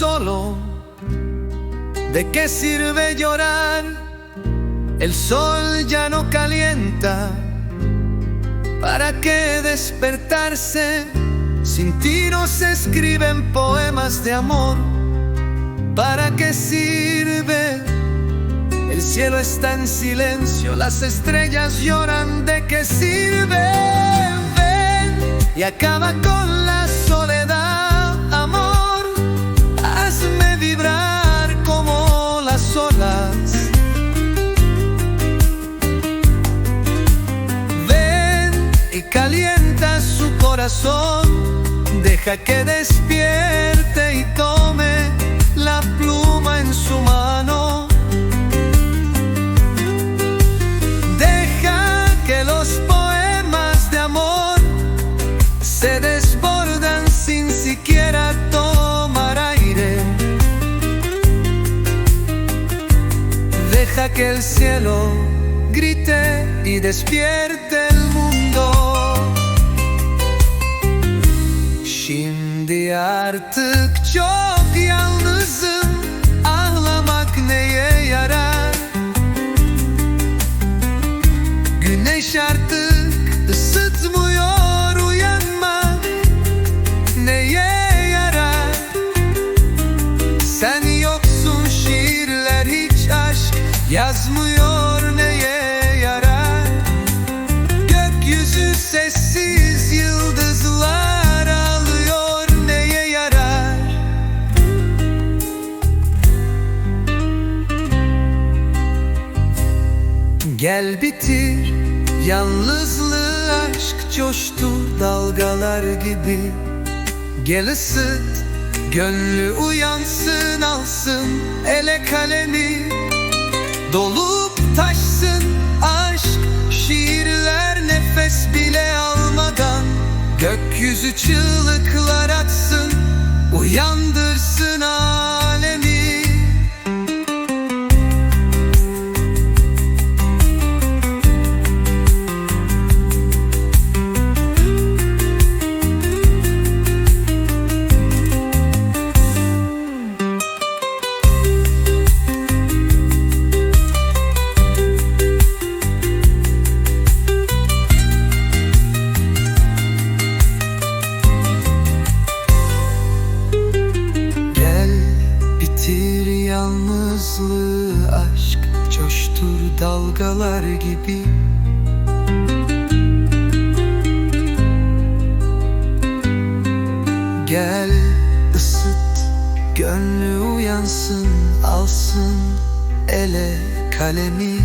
solo? ¿De qué sirve llorar? El sol ya no calienta. ¿Para qué despertarse? Sin ti se escriben poemas de amor. ¿Para qué sirve? El cielo está en silencio, las estrellas lloran. ¿De qué sirve? Ven y acaba con la Deja que despierte y tome la pluma en su mano. Deja que los poemas de amor se desbordan sin siquiera tomar aire. Deja que el cielo grite y despierte Şimdi artık çok yalnızım. Ağlamak neye yarar? Güneş artık ısıtmıyor uyanmak Neye yarar? Sen yoksun şiirler hiç aşk yazmıyor Gel bitir yalnızlığı aşk coştur dalgalar gibi. Gel ısıt gönlü uyansın alsın ele kalemi. Dolup taşsın aşk şiirler nefes bile almadan. Gökyüzü çığlıklar atsın uyandırsın dalgalar gibi. Gel ısıt gönlü uyansın Alsın ele kalemi